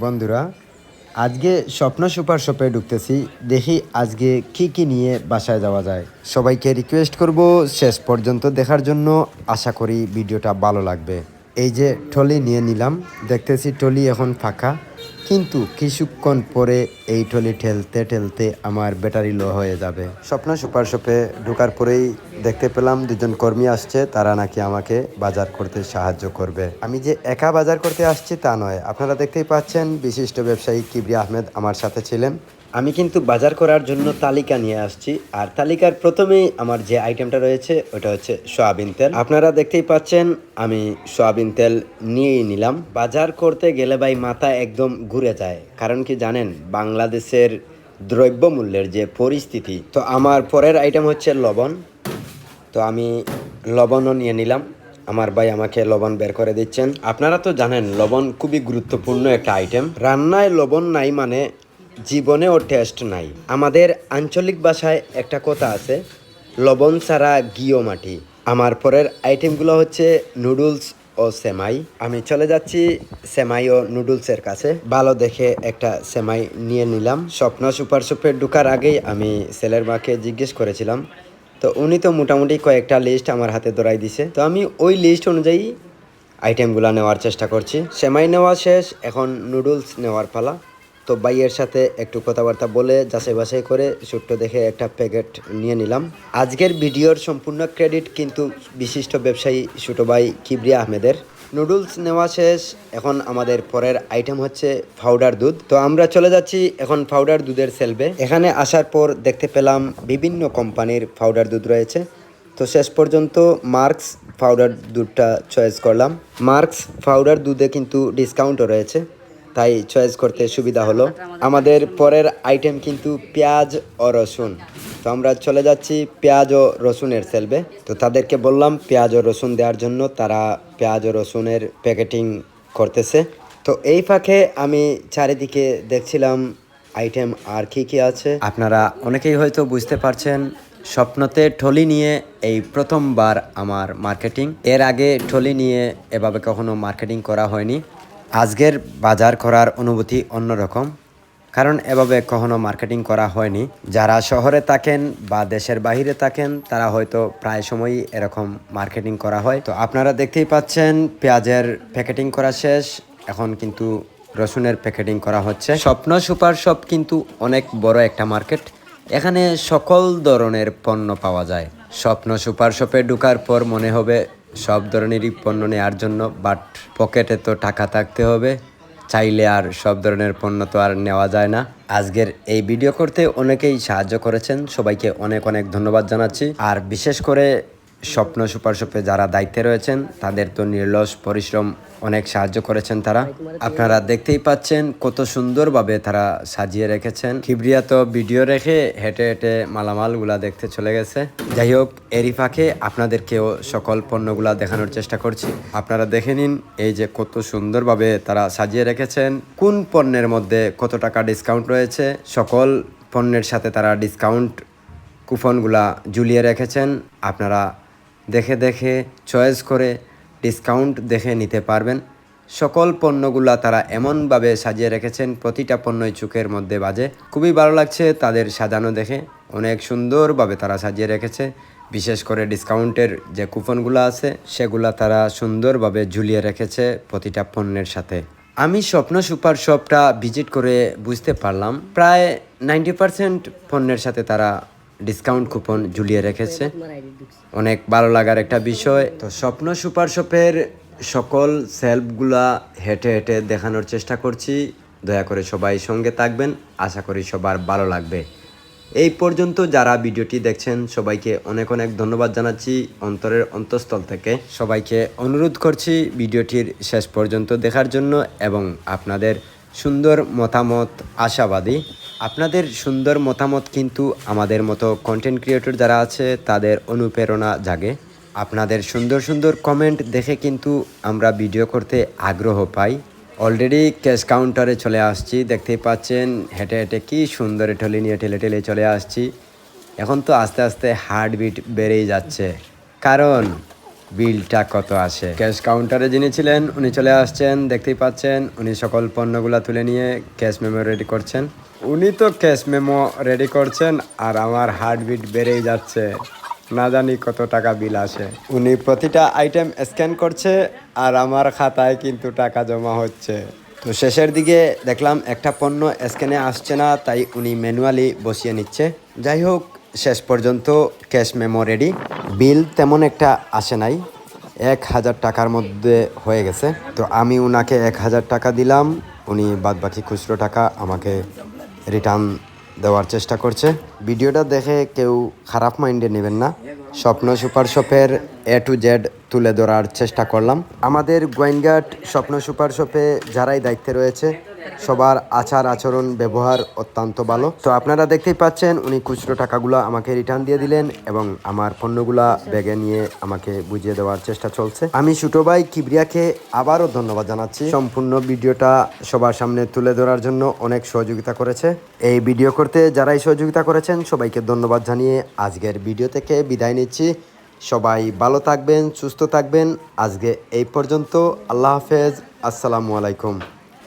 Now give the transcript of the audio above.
বন্ধুরা, আজকে স্বপ্ন সুপার শপে ঢুকতেছি। দেখি আজকে কি কি নিয়ে বাসায় যাওয়া যায়। সবাইকে রিকোয়েস্ট করব শেষ পর্যন্ত দেখার জন্য। আশা করি ভিডিওটা ভালো লাগবে। এই যে টলি নিয়ে নিলাম। দেখতেছি টলি এখন ফাঁকা। কিন্তু কিছুক্ষণ পরে এই টলি ঠেলতে ঠেলতে আমার ব্যাটারি লো হয়ে যাবে। স্বপ্ন সুপার শপে ঢোকার পরেই দেখতে পেলাম দুজন কর্মী আসছে, তারা নাকি আমাকে বাজার করতে সাহায্য করবে। আমি যে একা বাজার করতে আসছি তা নয়। আপনারা দেখতেই পাচ্ছেন, বিশিষ্ট ব্যবসায়ী কিবরি আহমেদ আমার সাথে ছিলেন। আমি কিন্তু বাজার করার জন্য তালিকা নিয়ে আসছি, আর তালিকার প্রথমেই আমার যে আইটেমটা রয়েছে, ওটা হচ্ছে সয়াবিন তেল। আপনারা দেখতেই পাচ্ছেন, আমি সয়াবিন তেল নিয়েই নিলাম। বাজার করতে গেলে ভাই মাথা একদম ঘুরে যায়। কারণ কি জানেন, বাংলাদেশের দ্রব্যমূল্যের যে পরিস্থিতি, তো আমার পরের আইটেম হচ্ছে লবণ। তো আমি লবণও নিয়ে নিলাম। আমার ভাই আমাকে লবণ বের করে দিচ্ছেন। আপনারা তো জানেন, লবণ খুবই গুরুত্বপূর্ণ একটা আইটেম রান্নায় লবণ নাই মানে জীবনেও টেস্ট নাই। আমাদের আঞ্চলিক ভাষায় একটা কথা আছে, লবণ ছাড়া গিও মাটি। আমার পরের আইটেমগুলো হচ্ছে নুডলস ও সেমাই। আমি চলে যাচ্ছি সেমাই ও নুডলসের কাছে। ভালো দেখে একটা সেমাই নিয়ে নিলাম। স্বপ্ন সুপার সুপে ঢুকার আগেই আমি ছেলের মাকে জিজ্ঞেস করেছিলাম, তো উনি তো মোটামুটি কয়েকটা লিস্ট আমার হাতে ধরাই দিছে। তো আমি ওই লিস্ট অনুযায়ী আইটেমগুলো নেওয়ার চেষ্টা করছি। সেমাই নেওয়া শেষ, এখন নুডলস নেওয়ার পালা। তো ভাইয়ের সাথে একটু কথাবার্তা বলে যাচাই বাছাই করে ছোট্ট দেখে একটা প্যাকেট নিয়ে নিলাম। আজকের ভিডিওর সম্পূর্ণ ক্রেডিট কিন্তু বিশিষ্ট ব্যবসায়ী ছোটো ভাই কিবরিয়া আহমেদের। নুডলস নেওয়া শেষ, এখন আমাদের পরের আইটেম হচ্ছে পাউডার দুধ। তো আমরা চলে যাচ্ছি এখন পাউডার দুধের সেলবে এখানে আসার পর দেখতে পেলাম বিভিন্ন কোম্পানির পাউডার দুধ রয়েছে। তো শেষ পর্যন্ত মার্কস পাউডার দুধটা চয়েস করলাম। মার্কস পাউডার দুধে কিন্তু ডিসকাউন্টও রয়েছে। তাই চয়েস করতে সুবিধা হলো। আমাদের পরের আইটেম কিন্তু পেঁয়াজ ও রসুন। তো আমরা চলে যাচ্ছি পেঁয়াজ ও রসুনের সেলবে। তো তাদেরকে বললাম, পেঁয়াজ ও রসুন দেওয়ার জন্য তারা পেঁয়াজ ও রসুনের প্যাকেটিং করতেছে। তো এই ফাঁকে আমি চারিদিকে দেখছিলাম আইটেম আর কি কি আছে। আপনারা অনেকেই হয়তো বুঝতে পারছেন, স্বপ্নতে ঠলি নিয়ে এই প্রথমবার আমার মার্কেটিং এর আগে ঠলি নিয়ে এভাবে কখনো মার্কেটিং করা হয়নি। আজকের বাজার করার অনুভূতি অন্যরকম, কারণ এভাবে কখনো মার্কেটিং করা হয়নি। যারা শহরে থাকেন বা দেশের বাইরে থাকেন, তারা হয়তো প্রায় সময়ই এরকম মার্কেটিং করা হয়। তো আপনারা দেখতেই পাচ্ছেন, পেঁয়াজের প্যাকেটিং করা শেষ, এখন কিন্তু রসুনের প্যাকেটিং করা হচ্ছে। স্বপ্ন সুপার শপ কিন্তু অনেক বড় একটা মার্কেট। এখানে সকল ধরনের পণ্য পাওয়া যায়। স্বপ্ন সুপার শপে ঢুকার পর মনে হবে সব ধরনেরই পণ্য নেওয়ার জন্য বাট পকেটে তো টাকা থাকতে হবে। চাইলে আর সব ধরনের পণ্য তো আর নেওয়া যায় না। আজকের এই ভিডিও করতে অনেকেই সাহায্য করেছেন। সবাইকে অনেক অনেক ধন্যবাদ জানাচ্ছি। আর বিশেষ করে স্বপ্ন সুপার শপে যারা দায়িত্বে রয়েছেন, তাদের তো নির্লস পরিশ্রম অনেক সাহায্য করেছেন তারা। আপনারা দেখতেই পাচ্ছেন কত সুন্দরভাবে তারা সাজিয়ে রেখেছেন। কিবরিয়া তো ভিডিও রেখে হেঁটে হেঁটে মালামালগুলা দেখতে চলে গেছে। যাই হোক, এরই ফাঁকে আপনাদেরকেও সকল পণ্যগুলা দেখানোর চেষ্টা করছি। আপনারা দেখে নিন এই যে কত সুন্দরভাবে তারা সাজিয়ে রেখেছেন। কোন পণ্যের মধ্যে কত টাকা ডিসকাউন্ট রয়েছে? সকল পণ্যের সাথে তারা ডিসকাউন্ট কুপনগুলা ঝুলিয়ে রেখেছেন। আপনারা দেখে দেখে চয়েস করে ডিসকাউন্ট দেখে নিতে পারবেন। সকল পণ্যগুলা তারা এমনভাবে সাজিয়ে রেখেছেন, প্রতিটা পণ্যই চোখের মধ্যে বাজে। খুবই ভালো লাগছে তাদের সাজানো দেখে। অনেক সুন্দরভাবে তারা সাজিয়ে রেখেছে। বিশেষ করে ডিসকাউন্টের যে কুপনগুলো আছে, সেগুলা তারা সুন্দরভাবে ঝুলিয়ে রেখেছে প্রতিটা পণ্যের সাথে। আমি স্বপ্ন সুপার শপটা ভিজিট করে বুঝতে পারলাম। প্রায় নাইনটি পার্সেন্ট পণ্যের সাথে তারা ডিসকাউন্ট কুপন ঝুলিয়ে রেখেছে। অনেক ভালো লাগার একটা বিষয়। তো স্বপ্ন সুপার শপের সকল সেলফগুলা হেঁটে হেঁটে দেখানোর চেষ্টা করছি। দয়া করে সবাই সঙ্গে থাকবেন। আশা করি সবার ভালো লাগবে। এই পর্যন্ত যারা ভিডিওটি দেখছেন সবাইকে অনেক অনেক ধন্যবাদ জানাচ্ছি। অন্তরের অন্তঃস্থল থেকে সবাইকে অনুরোধ করছি ভিডিওটির শেষ পর্যন্ত দেখার জন্য এবং আপনাদের সুন্দর মতামত আশাবাদী আপনাদের সুন্দর মতামত কিন্তু আমাদের মতো কন্টেন্ট ক্রিয়েটর যারা আছে, তাদের অনুপ্রেরণা জাগে। আপনাদের সুন্দর সুন্দর কমেন্ট দেখে কিন্তু আমরা ভিডিও করতে আগ্রহ পাই। অলরেডি ক্যাশ কাউন্টারে চলে আসছি, দেখতেই পাচ্ছেন, হেঁটে হেঁটে কি সুন্দর ঠেলে নিয়ে ঠেলে ঠেলে চলে আসছি। এখন তো আস্তে আস্তে হার্টবিট বেড়েই যাচ্ছে। কারণ, বিলটা কত আসে? ক্যাশ কাউন্টারে যিনি ছিলেন, উনি চলে আসছেন, দেখতেই পাচ্ছেন, উনি সকল পণ্যগুলো তুলে নিয়ে ক্যাশ মেমো করছেন। উনি তো ক্যাশ মেমো রেডি করছেন আর আমার হার্টবিট বেড়েই যাচ্ছে। না জানি কত টাকা বিল আসে। উনি প্রতিটা আইটেম স্ক্যান করছে আর আমার খাতায় কিন্তু টাকা জমা হচ্ছে। তো শেষের দিকে দেখলাম একটা পণ্য স্ক্যানে আসছে না, তাই উনি ম্যানুয়ালি বসিয়ে নিচ্ছে। যাই হোক, শেষ পর্যন্ত ক্যাশ মেমো রেডি। বিল তেমন একটা আসে নাই। এক হাজার টাকার মধ্যে হয়ে গেছে। তো আমি উনাকে এক হাজার টাকা দিলাম। উনি বাদবাকি খুচরো টাকা আমাকে রিটার্ন দেওয়ার চেষ্টা করছে। ভিডিওটা দেখে কেউ খারাপ মাইন্ডে নেবেন না। স্বপ্ন সুপার শপের এ টু জেড তুলে ধরার চেষ্টা করলাম। আমাদের গোয়েনঘাট স্বপ্ন সুপার শপে যারাই দায়িত্বে রয়েছে সবার আচার আচরণ, ব্যবহার অত্যন্ত ভালো। তো আপনারা দেখতেই পাচ্ছেন, উনি খুচরো টাকাগুলো আমাকে রিটার্ন দিয়ে দিলেন এবং আমার পণ্যগুলা ব্যাগে নিয়ে আমাকে বুঝিয়ে দেওয়ার চেষ্টা চলছে। আমি ছোটো ভাই কিবরিয়াকে আবারও ধন্যবাদ জানাচ্ছি। সম্পূর্ণ ভিডিওটা সবার সামনে তুলে ধরার জন্য অনেক সহযোগিতা করেছে। এই ভিডিও করতে যারাই সহযোগিতা করেছেন, সবাইকে ধন্যবাদ জানিয়ে আজকের ভিডিও থেকে বিদায় নিচ্ছি। সবাই ভালো থাকবেন, সুস্থ থাকবেন। আজকে এই পর্যন্ত, আল্লাহ হাফেজ। আসসালামু আলাইকুম।